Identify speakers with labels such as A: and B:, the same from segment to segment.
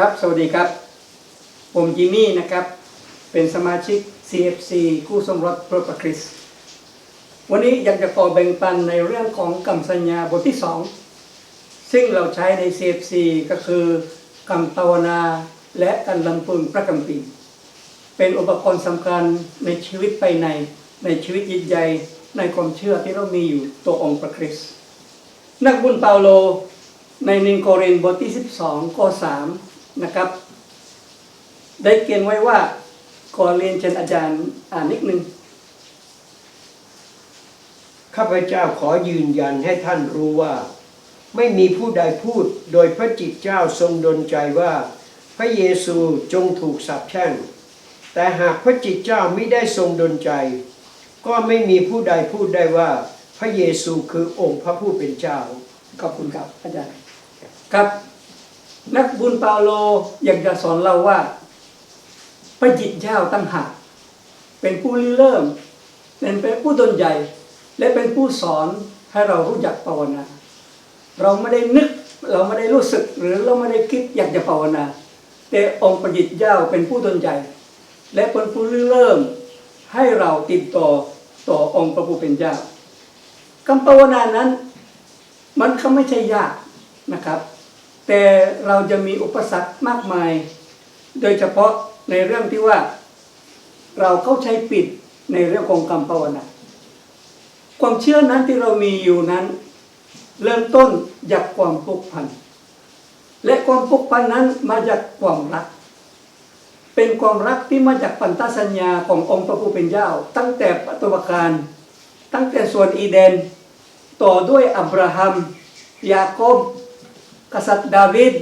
A: ครับ สวัสดีครับ ผมจิมมี่นะครับ เป็นสมาชิก CFC คู่สมรสเพื่อประคริส วันนี้อยากจะขอแบ่งปันในเรื่องของคำสัญญาบทที่สองซึ่งเราใช้ใน CFC ก็คือคำภาวนาและการลำพึงพระคัมภีร์เป็นอุปกรณ์สำคัญในชีวิตภายใน ในชีวิตจิตใจในความเชื่อที่เรามีอยู่ตัวองค์พระคริสต์นักบุญเปาโลในนึ่งโครินบทที่ 12 ข้อ 3 นะครับ ได้เขียนไว้ว่าขอเรียนเชิญอาจารย์อ่านนิดนึง
B: ข้าพเจ้าขอยืนยันให้ท่านรู้ว่า ไม่มีผู้ใดพูดโดยพระจิตเจ้าทรงดลใจว่า พระเยซูจงถูกสาปแช่ง แต่หากพระจิตเจ้าไม่ได้ทรงดลใจ ก็ไม่มีผู้ใดพูดได้ว่า พระเยซูคือองค์พระผู้เป็นเจ้า
A: ขอบคุณครับอาจารย์ครับ นักบุญเปาโลอยากจะสอนเราว่า พระจิตเจ้าตั้งหากเป็นผู้ริเริ่ม เป็นผู้ดลใจและเป็นผู้สอนให้เรารู้จักภาวนา เราไม่ได้นึกเราไม่ได้รู้สึกหรือเราไม่ได้คิดอยากจะภาวนา แต่องค์พระจิตเจ้าเป็นผู้ดลใจและเป็นผู้ริเริ่ม ให้เราติดต่อต่อองค์พระผู้เป็นเจ้าคำภาวนานั้น มันก็ไม่ใช่ยากนะครับ แต่เราจะมีอุปสรรคมากมาย โดยเฉพาะในเรื่องที่ว่า เราเข้าใจปิดในเรื่องของคำภาวนาความเชื่อนั้นที่เรามีอยู่นั้น เริ่มต้นจากความผูกพัน และความผูกพันนั้นมาจากความรัก เป็นความรักที่มาจากพันธสัญญาขององค์พระผู้เป็นเจ้า ตั้งแต่ปฐมกาลตั้งแต่ส่วนอีเดน ต่อด้วยอับราฮัม ยาโคบ กษัตริย์ดาวิด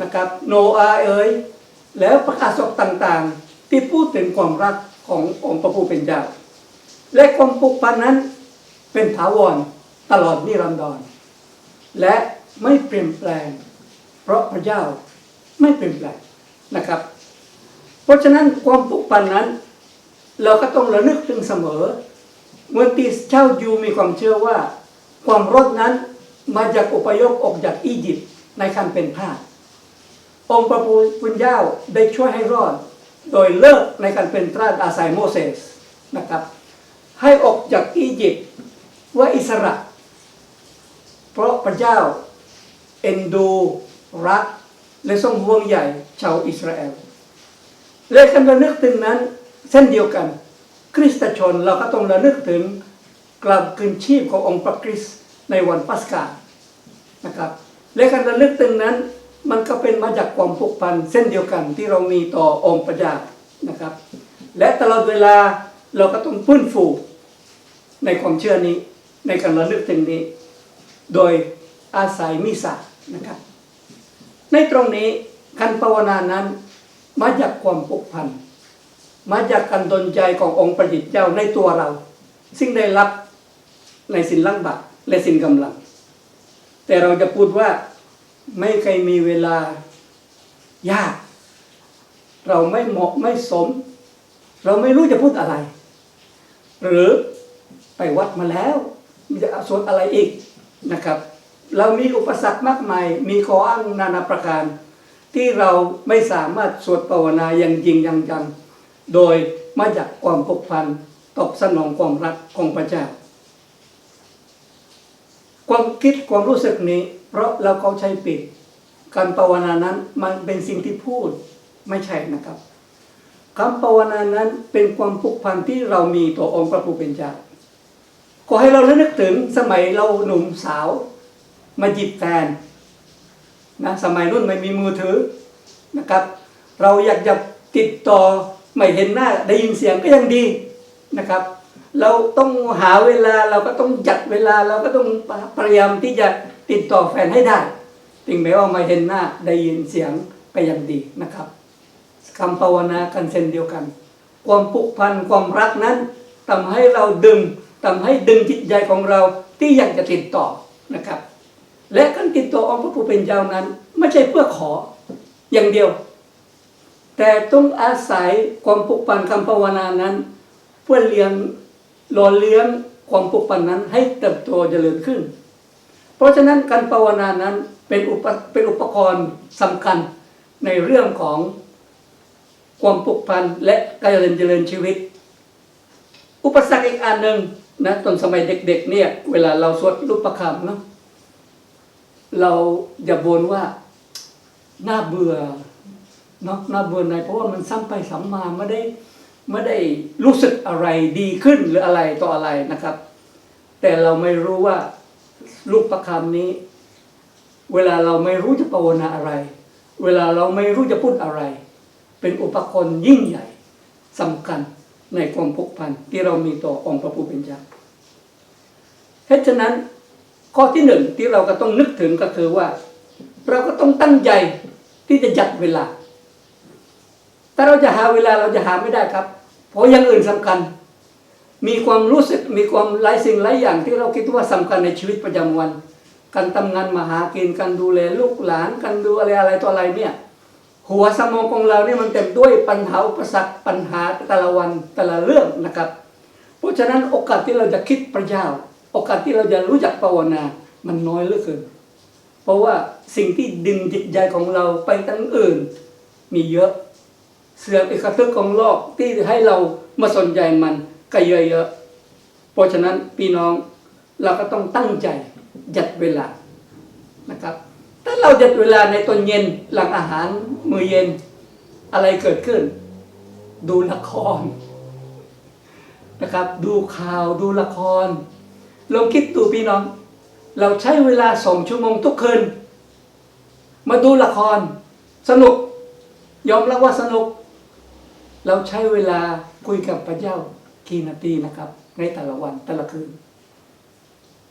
A: นะครับโนอาเอ๋ยแล้วประกาศกต่างๆ ที่พูดถึงความรักขององค์พระผู้เป็นเจ้า และความผูกพันนั้นเป็นถาวรตลอดนิรันดร และไม่เปลี่ยนแปลง เพราะพระเจ้าไม่เปลี่ยนแปลงนะครับ เพราะฉะนั้นความผูกพันนั้น เราก็ต้องระลึกถึงเสมอเมื่อที่เจ้ายูมีความเชื่อว่า ความรอดนั้นมาจากอุปยกออกจากอียิปต์ ในคันเป็นทาองค์พระผู้เป็นเจ้าได้ช่วยให้รอด โดยเลิกในการเป็นทาสอาศัยโมเสสนะครับ ให้ออกจากอียิปต์ว่าอิสระ เพราะพระเจ้า เอ็นดูรัก และทรงห่วงใหญ่ชาวอิสราเอลและการระลึกถึงนั้นเช่นเดียวกัน คริสตชนเราก็ต้องระลึกถึงกลับคืนชีพขององค์พระคริสต์ในวันปัสกานะครับ และการระลึกถึงนั้น มันก็เป็นมาจากความผูกพันเส้นเดียวกันที่เรามีต่อองค์พระเจ้านะครับ และตลอดเวลาเราก็ต้องฟื้นฟูในความเชื่อนี้ ในการระลึกถึงนี้ โดยอาศัยมิสานะครับ ในตรงนี้การภาวนานั้นมาจากความผูกพันมาจากการดนใจขององค์ประดิษฐ์เจ้าในตัวเรา ซึ่งได้รับในสินลังบะและสินกำลัง แต่เราจะพูดว่าไม่เคยมีเวลายาก เราไม่เหมาะไม่สม เราไม่รู้จะพูดอะไร หรือไปวัดมาแล้วมีจะสวดอะไรอีกนะครับ เรามีอุปสรรคมากมาย มีข้ออ้างนานาประการ ที่เราไม่สามารถสวดภาวนาอย่างจริงอย่างจังโดยมาจากความผูกพันตอบสนองความรักของพระเจ้า ความคิดความรู้สึกนี้ เพราะเราเขาใช้ปิด การภาวนานั้นมันเป็นสิ่งที่พูดไม่ใช่นะครับคำภาวนานั้นเป็นความผูกพันที่เรามีต่อองค์พระผู้เป็นเจ้าขอให้เราระลึกถึงสมัยเราหนุ่มสาว มาจีบแฟนนะสมัยรุ่นไม่มีมือถือนะครับ เราอยากจะติดต่อไม่เห็นหน้าได้ยินเสียงก็ยังดีนะครับ เราต้องหาเวลาเราก็ต้องจัดเวลาเราก็ต้องพยายามที่จะติดต่อแฟนให้ได้ถึงแม้ว่าไม่เห็นหน้าได้ยินเสียงก็ยังดีนะครับคำภาวนากันเช่นเดียวกัน ความผูกพันความรักนั้นทำให้เราดึงทำให้ดึงจิตใจของเราที่อยากจะติดต่อนะครับ และการติดต่อองค์พระผู้เป็นเจ้านั้น ไม่ใช่เพื่อขออย่างเดียว แต่ต้องอาศัยความผูกพันคำภาวนานั้น เพื่อเลี้ยง หล่อเลี้ยงความผูกพันนั้นให้เติบโตเจริญขึ้น เพราะฉะนั้นการภาวนานั้นเป็นอุปเป็นอุปกรณ์สำคัญในเรื่องของความผูกพันและการเจริญเจริญชีวิต อุปสรรคอีกอันหนึ่งนะตอนสมัยเด็กๆเนี่ยเวลาเราสวดรูปประคำเนาะเราอย่าบ่นว่าน่าเบื่อเนาะน่าเบื่อในเพราะว่ามันซ้ำไปซ้ำมาไม่ได้ ไม่ได้รู้สึกอะไรดีขึ้นหรืออะไรต่ออะไรนะครับ แต่เราไม่รู้ว่ารูปประคำนี้ เวลาเราไม่รู้จะภาวนาอะไร เวลาเราไม่รู้จะพูดอะไร เป็นอุปกรณ์ยิ่งใหญ่สำคัญในความผูกพันที่เรามีต่อองค์พระผู้เป็นเจ้าเพราะฉะนั้นข้อที่หนึ่งที่เราก็ต้องนึกถึงก็คือว่า เราก็ต้องตั้งใจที่จะจัดเวลา ถ้าเราจะหาเวลาเราจะหาไม่ได้ครับ เพราะอย่างอื่นสำคัญ มีความรู้สึกมีความหลายสิ่งหลายอย่างที่เราคิดว่าสำคัญในชีวิตประจำวัน การทำงานมาหากินการดูแลลูกหลานการดูอะไรอะไรต่ออะไรเนี่ย หัวสมองของเราเนี่ยมันเต็มด้วยปัญหาอุปสรรคปัญหาแต่ละวันแต่ละเรื่องนะครับ เพราะฉะนั้นโอกาสที่เราจะคิดพระเจ้า โอกาสที่เราจะรู้จักภาวนา มันน้อยเหลือเกินเพราะว่าสิ่งที่ดึงจิตใจของเราไปทั้งอื่น มีเยอะ เสื่อมเอกทึกของโลกที่ให้เรามาสนใจมันก็เยอะๆเพราะฉะนั้นพี่น้องเราก็ต้องตั้งใจจัดเวลานะครับถ้าเราจัดเวลาในตอนเย็นหลังอาหารมื้อเย็นอะไรเกิดขึ้น ดูละครนะครับ ดูข่าวดูละครลองคิดดูพี่น้อง เราใช้เวลาสองชั่วโมงทุกคืนมาดูละคร สนุก ยอมรับว่าสนุก เราใช้เวลาคุยกับพระเจ้ากี่นาทีนะครับ ในแต่ละวันแต่ละคืน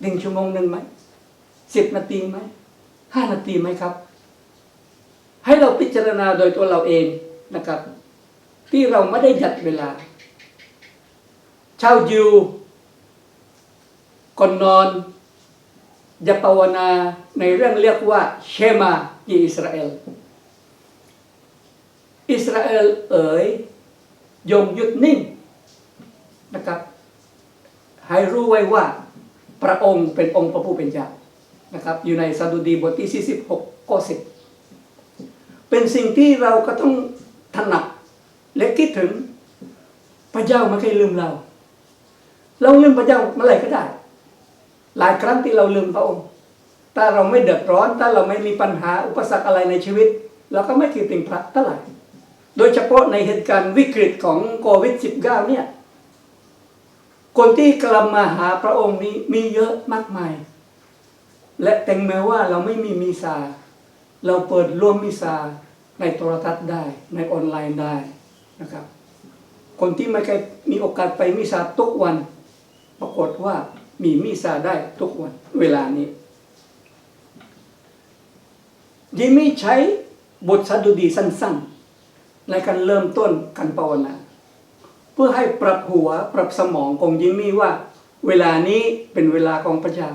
A: หนึ่งชั่วโมงหนึ่งไหมสิบนาทีไหมห้านาทีไหมครับ ให้เราพิจารณาโดยตัวเราเองนะครับ ที่เราไม่ได้จัดเวลา เช้าอยู่ก่อนนอนจะภาวนาในเรื่องเรียกว่าเชมายีอิสราเอล อิสราเอลเอ๋ย ยงหยุดนิ่งนะครับ ให้รู้ไว้ว่าพระองค์เป็นองค์พระผู้เป็นเจ้านะครับ อยู่ในสดุดีบทที่ 46ข้อ10 เป็นสิ่งที่เราก็ต้องถนัดและคิดถึงพระเจ้าไม่เคยลืมเรา เราลืมพระเจ้าเมื่อไหร่ก็ได้ หลายครั้งที่เราลืมพระองค์ถ้าเราไม่เดือดร้อนถ้าเราไม่มีปัญหาอุปสรรคอะไรในชีวิตเราก็ไม่คิดถึงพระเท่าไหร่ โดยเฉพาะในเหตุการณ์วิกฤตของโควิด -19 เนี่ย คนที่กลับมาหาพระองค์นี้มีเยอะมากมาย และแต่งแม้ว่าเราไม่มีมีซา เราเปิดร่วมมีซาในโทรทัศน์ได้ในออนไลน์ได้นะครับ คนที่ไม่เคยมีโอกาสไปมีซาทุกวัน ปรากฏว่ามีมีซาได้ทุกวันเวลานี้ยิมี่ใช้บทสดุดีสั้น ๆ ในการเริ่มต้นการภาวนาเพื่อให้ปรับหัวปรับสมองของยิมมี่ว่า เวลานี้เป็นเวลาของพระเจ้า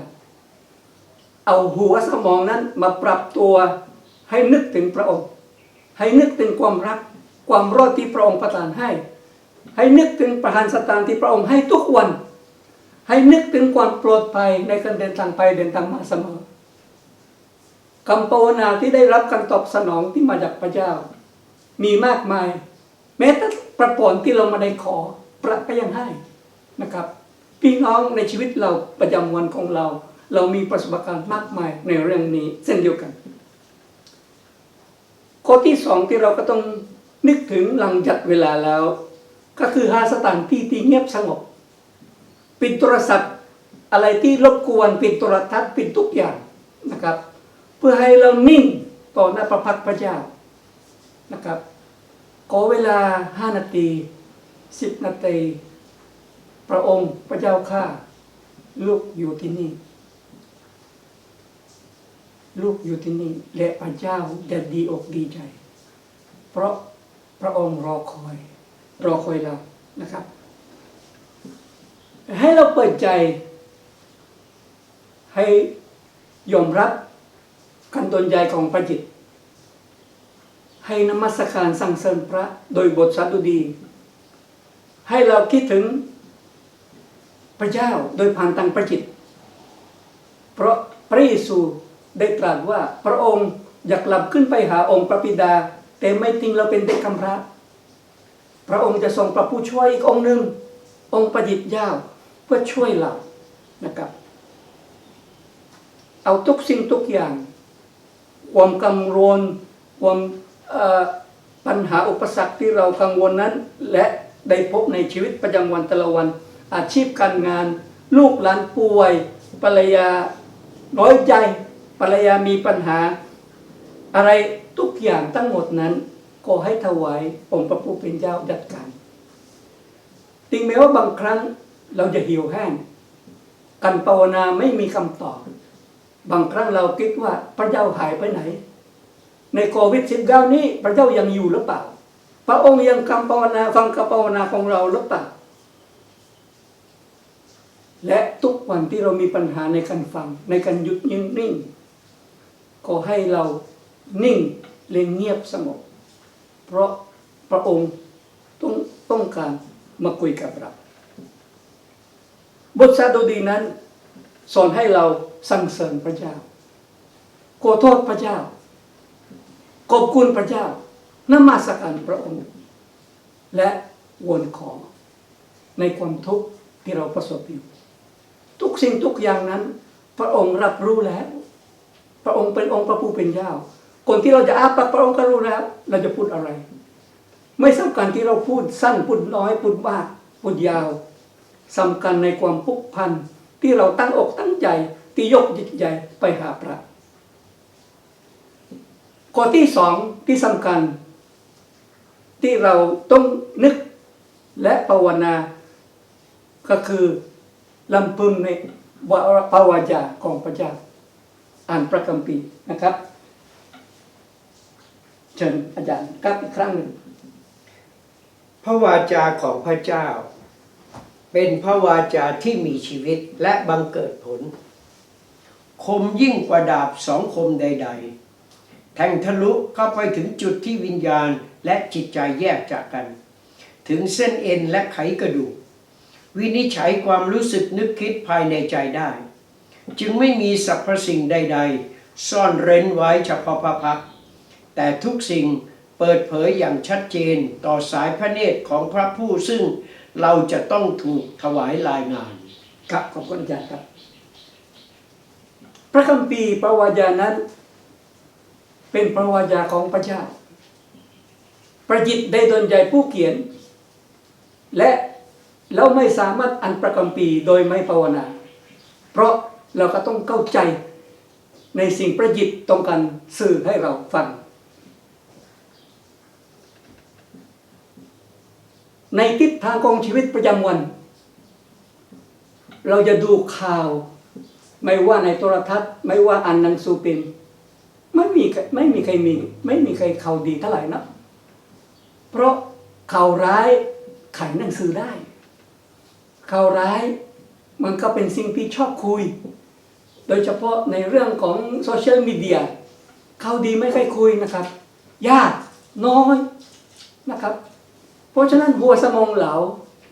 A: เอาหัวสมองนั้นมาปรับตัวให้นึกถึงพระองค์ ให้นึกถึงความรัก ความรอดที่พระองค์ประทานให้ ให้นึกถึงประหารสตางที่พระองค์ให้ทุกวัน ให้นึกถึงความปลอดภัยในการเดินทางไปเดินทางมาเสมอคำภาวนาที่ได้รับการตอบสนองที่มาจากพระเจ้า มีมากมาย แม้แต่ประปอนที่เรามาได้ขอพระก็ยังให้นะครับพี่น้องในชีวิตเราประจำวันของเรา เรามีประสบการณ์มากมายในเรื่องนี้เช่นเดียวกันข้อที่สองที่เราก็ต้องนึกถึงหลังจัดเวลาแล้ว ก็คือหาสถานที่ที่เงียบสงบ ปิดโทรศัพท์อะไรที่รบกวนปิดโทรทัศน์ปิดทุกอย่างนะครับ เพื่อให้เรานิ่งต่อหน้าพระพักพระเจ้า นะครับ ขอเวลาห้านาทีสิบนาทีพระองค์พระเจ้าข้าลูกอยู่ที่นี่ ลูกอยู่ที่นี่ และพระเจ้าจะดีอกดีใจ เพราะพระองค์รอคอย รอคอยเรานะครับ ให้เราเปิดใจ ให้ยอมรับการตนใจของพระจิต ให้นมัสการสั่งเสริญพระโดยบทสาดุดี ให้เราคิดถึงพระเจ้าโดยผ่านทางพระจิต เพราะพระเยซูได้ตรัสว่าพระองค์อยากกลับขึ้นไปหาองค์พระบิดา แต่ไม่ทิ้งเราเป็นเด็กกำพร้าพระองค์จะส่งพระผู้ช่วยอีกองค์หนึ่ง องค์ประดิษฐ์ยาวเพื่อช่วยเรานะครับ เอาทุกสิ่งทุกอย่าง ความกังวลความ ปัญหาอุปสรรคที่เรากังวลนั้น และได้พบในชีวิตประจำวันแต่ละวัน อาชีพการงาน ลูกหลานป่วยภรรยาน้อยใจภรรยามีปัญหา อะไรทุกอย่างทั้งหมดนั้น ก็ให้ถวายองค์พระผู้เป็นเจ้าจัดการถึงแม้ว่าบางครั้งเราจะหิวแห้งการภาวนาไม่มีคำตอบบางครั้งเราคิดว่าพระเจ้าหายไปไหน ในโควิด -19 นี้พระเจ้ายังอยู่หรือเปล่า พระองค์ยังคำภาวนาฟังคำภาวนาของเราหรือเปล่า และทุกวันที่เรามีปัญหาในการฟัง ในการหยุดยืนนิ่งก็ให้เรานิ่งและเงียบสงบ เพราะพระองค์ต้องต้องการมาคุยกับเรา บทสาดุดีนั้น สอนให้เราสรรเสริญพระเจ้าขอโทษพระเจ้า ขอบคุณพระเจ้านมัสการพระองค์ และวอนขอในความทุกข์ที่เราประสบอยู่ ทุกสิ่งทุกอย่างนั้น พระองค์รับรู้แล้ว พระองค์เป็นองค์พระผู้เป็นเจ้าคนที่เราจะอาปักพระองค์ก็รู้แล้ว เราจะพูดอะไร ไม่สำคัญที่เราพูดสั้นพูดน้อยพูดมากพูดยาวสำคัญในความผูกพันที่เราตั้งอกตั้งใจที่ยกจิตใจไปหาพระ ข้อที่สองที่สำคัญ ที่เราต้องนึกและภาวนา ก็คือลำพึงในวาระภาวาจาของพระเจ้าอ่านพระคัมภีร์นะครับ เชิญอาจารย์ครับอีกครั้งหนึ่ง
B: พระวาจาของพระเจ้า เป็นพระวาจาที่มีชีวิตและบังเกิดผล คมยิ่งกว่าดาบสองคมใด ๆ แทงทะลุเข้าไปถึงจุดที่วิญญาณและจิตใจแยกจากกัน ถึงเส้นเอ็นและไขกระดูก วินิจฉัยความรู้สึกนึกคิดภายในใจได้ จึงไม่มีสรรพสิ่งใด ๆ ซ่อนเร้นไว้เฉพาะพระพัก แต่ทุกสิ่งเปิดเผยอย่างชัดเจนต่อสายพระเนตรของพระผู้ซึ่งเราจะต้องถูกถวายรายงาน
A: ครับขอบคุณอาจารย์ครับ พระคัมภีร์พระวจานั้น เป็นพระวจาของพระเจ้า ประจิตได้ดนใจผู้เขียน และเราไม่สามารถอ่านพระคัมภีโดยไม่ภาวนา เพราะเราก็ต้องเข้าใจในสิ่งประจิตต้องการสื่อให้เราฟัง ในทิศทางของชีวิตประจำวัน เราจะดูข่าว ไม่ว่าในโทรทัศน์ ไม่ว่าอ่านหนังสือพิมพ์ ไม่มีไม่มีใครมี ไม่มีใครข่าวดีเท่าไหร่นะเพราะข่าวร้ายขายหนังสือได้ข่าวร้ายมันก็เป็นสิ่งที่ชอบคุย โดยเฉพาะในเรื่องของโซเชียลมีเดียข่าวดีไม่ค่อยคุยนะครับ ยากน้อยนะครับ เพราะฉะนั้นหัวสมองเหลา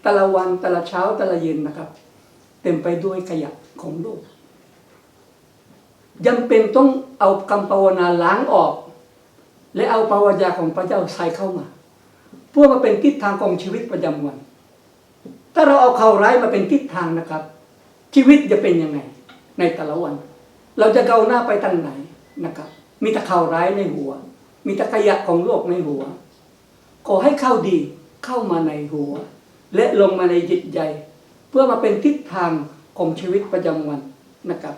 A: แต่ละวันแต่ละเช้าแต่ละเย็นนะครับ เต็มไปด้วยขยะของโลก ยังเป็นต้องเอาคำภาวนาล้างออก และเอาภาวจาของพระเจ้าใส่เข้ามาเพื่อมาเป็นทิศทางของชีวิตประจำวัน ถ้าเราเอาข่าวร้ายมาเป็นทิศทางนะครับ ชีวิตจะเป็นยังไง ในแต่ละวัน เราจะเกาหน้าไปทางไหนนะครับ มีแต่ข่าวร้ายในหัว มีแต่ขยะของโลกในหัว ขอให้เข้าดีเข้ามาในหัว และลงมาในจิตใจ เพื่อมาเป็นทิศทางของชีวิตประจำวันนะครับ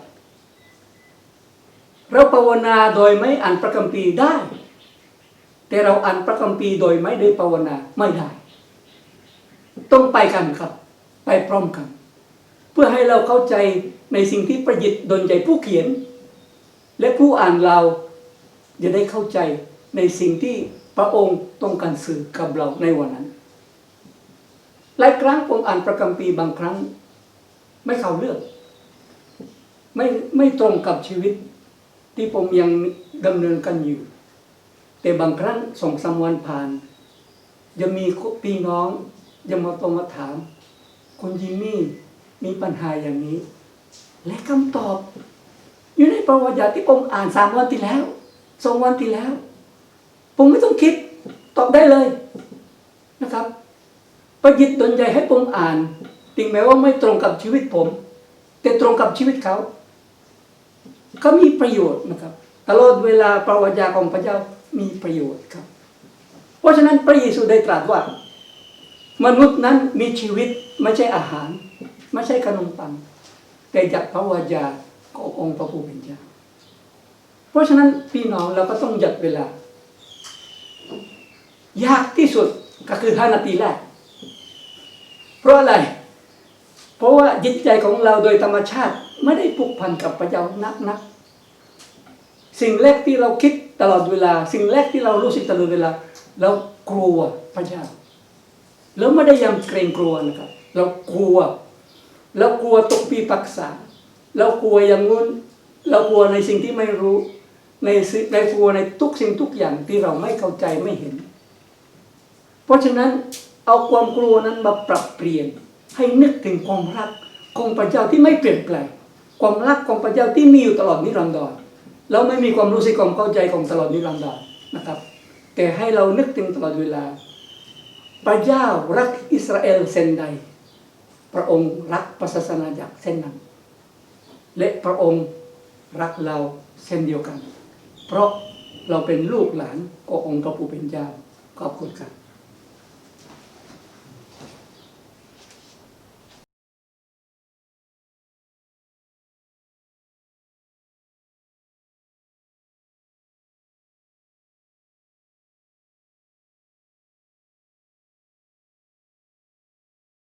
A: เราภาวนาโดยไม่อ่านพระคัมภีร์ได้ แต่เราอ่านพระคัมภีร์โดยไม่ได้ภาวนาไม่ได้ ต้องไปกันครับ ไปพร้อมกัน เพื่อให้เราเข้าใจในสิ่งที่ประยิตดนใจผู้เขียน และผู้อ่านเราจะได้เข้าใจในสิ่งที่พระองค์ต้องการสื่อกับเราในวันนั้นหลายครั้งผมอ่านพระคัมภีบางครั้ง ไม่เข้าเรื่อง ไม่ไม่ตรงกับชีวิต ที่ผมยังดำเนินกันอยู่ แต่บางครั้งส่งสามวันผ่าน จะมีพี่น้องจะมาโทรมาถาม คุณยิมมี่มีปัญหาอย่างนี้ และคำตอบ อยู่ในประวัติศาสตร์ที่ผมอ่านสามวันที่แล้วสองวันที่แล้วผผมไม่ต้องคิดตอบได้เลยนะครับ ประยิตดนใจให้ผมอ่านถึงแม้ว่าไม่ตรงกับชีวิตผม แต่ตรงกับชีวิตเขา ก็มีประโยชน์นะครับ ตลอดเวลาประวัติยาของพระเจ้ามีประโยชน์ครับ เพราะฉะนั้นพระเยซูได้ตรัสว่า มนุษย์นั้นมีชีวิตไม่ใช่อาหาร ไม่ใช่ขนมปัง แต่จากพระวจาขององค์พระผู้เป็นเจ้าเพราะฉะนั้นพี่น้องเราก็ต้องหยัดเวลา ยากที่สุดก็คือห้านาทีแรก เพราะอะไร เพราะว่าจิตใจของเราโดยธรรมชาติ ไม่ได้ผูกพันกับพระเจ้านักนัก สิ่งแรกที่เราคิดตลอดเวลา สิ่งแรกที่เรารู้สึกตลอดเวลา เรากลัวพระเจ้าแล้วไม่ได้ยำเกรงกลัวนะครับ เรากลัว เรากลัวตกปีปักษา เรากลัวอย่างงู้น เรากลัวในสิ่งที่ไม่รู้ ในสิ่งในกลัวในทุกสิ่งทุกอย่างที่เราไม่เข้าใจไม่เห็น เพราะฉะนั้นเอาความกลัวนั้นมาปรับเปลี่ยน ให้นึกถึงความรักของพระเจ้าที่ไม่เปลี่ยนแปลง ความรักของพระเจ้าที่มีอยู่ตลอดนิรันดรเราไม่มีความรู้สึกความเข้าใจของตลอดนิรันดรนะครับ แต่ให้เรานึกถึงตลอดเวลา พระเจ้ารักอิสราเอลเส้นใด พระองค์รักพระศาสนาจักเส้นนั้น และพระองค์รักเราเส้นเดียวกัน เพราะเราเป็นลูกหลานขององค์พระผู้เป็นเจ้าขอบคุณครับ